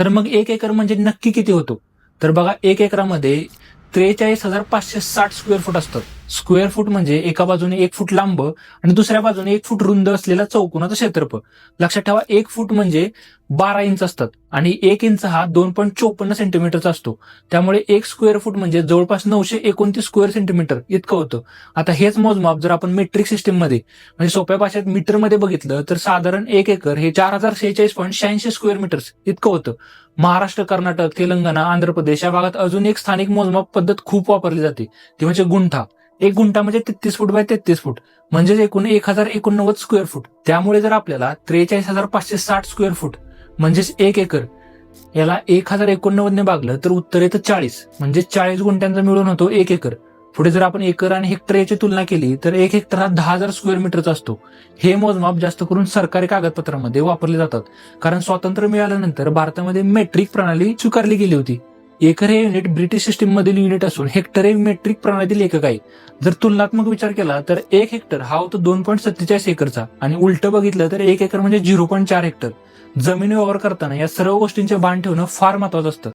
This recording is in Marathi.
तर मग एक एकर म्हणजे नक्की किती होतो? तर बघा एक एकरामध्ये त्रेचाळीस हजार पाचशे साठ स्क्वेअर फूट असतं. स्क्वेअर फूट म्हणजे एका बाजूने एक फूट लांब आणि दुसऱ्या बाजूने एक फूट रुंद असलेला चौकोनाचं क्षेत्रफळ. लक्षात ठेवा एक फूट म्हणजे बारा इंच असतात आणि एक इंच हा दोन पॉईंट चोपन्न सेंटीमीटरचा असतो. त्यामुळे एक स्क्वेअर फूट म्हणजे जवळपास नऊशे एकोणतीस स्क्वेअर सेंटीमीटर इतकं होतं. आता हेच मोजमाप जर आपण मेट्रिक सिस्टीममध्ये म्हणजे सोप्या भाषेत मीटरमध्ये बघितलं तर साधारण एक एकर हे चार हजार शेहेचाळीस पॉईंट शहाऐंशी स्क्वेअर मीटर्स इतकं होतं. महाराष्ट्र कर्नाटक तेलंगणा आंध्र प्रदेश या भागात अजून एक स्थानिक मोजमाप पद्धत खूप वापरली जाते ती म्हणजे गुंठा. एक गुंठा म्हणजे तेहतीस फूट बाय तेहतीस फूट. म्हणजेच एकूण एक हजार एकोणनव्वद स्क्वेअर फूट त्यामुळे जर आपल्याला त्रेचाळीस हजार पाचशे साठ स्क्वेअर फूट म्हणजेच एक एकर याला एक हजार एकोणनव्वदने भागलं तर उत्तर येतं चाळीस. म्हणजे चाळीस गुंठ्यांचा मिळून होतो एक एकर. पुढे जर आपण एकर आणि हेक्टर याची तुलना केली तर एक हेक्टर हा दहा हजार स्क्वेअर मीटरचा असतो. हे मोजमाप जास्त करून सरकारी कागदपत्रामध्ये वापरले जातात. कारण स्वातंत्र्य मिळाल्यानंतर भारतामध्ये मेट्रिक प्रणाली स्वीकारली गेली होती. एकर हे युनिट ब्रिटिश सिस्टीम मधील युनिट असून हेक्टर हे मेट्रिक प्रणालीतील एकक आहे. जर तुलनात्मक विचार केला तर एक हेक्टर हा होतो दोन पॉईंट सत्तेचाळीस एकरचा. आणि उलट बघितलं तर एक एकर म्हणजे झिरो पॉईंट चार हेक्टर जमीन व्यवहार करताना या सर्व गोष्टींचे भान ठेवणं फार महत्वाचं असतं.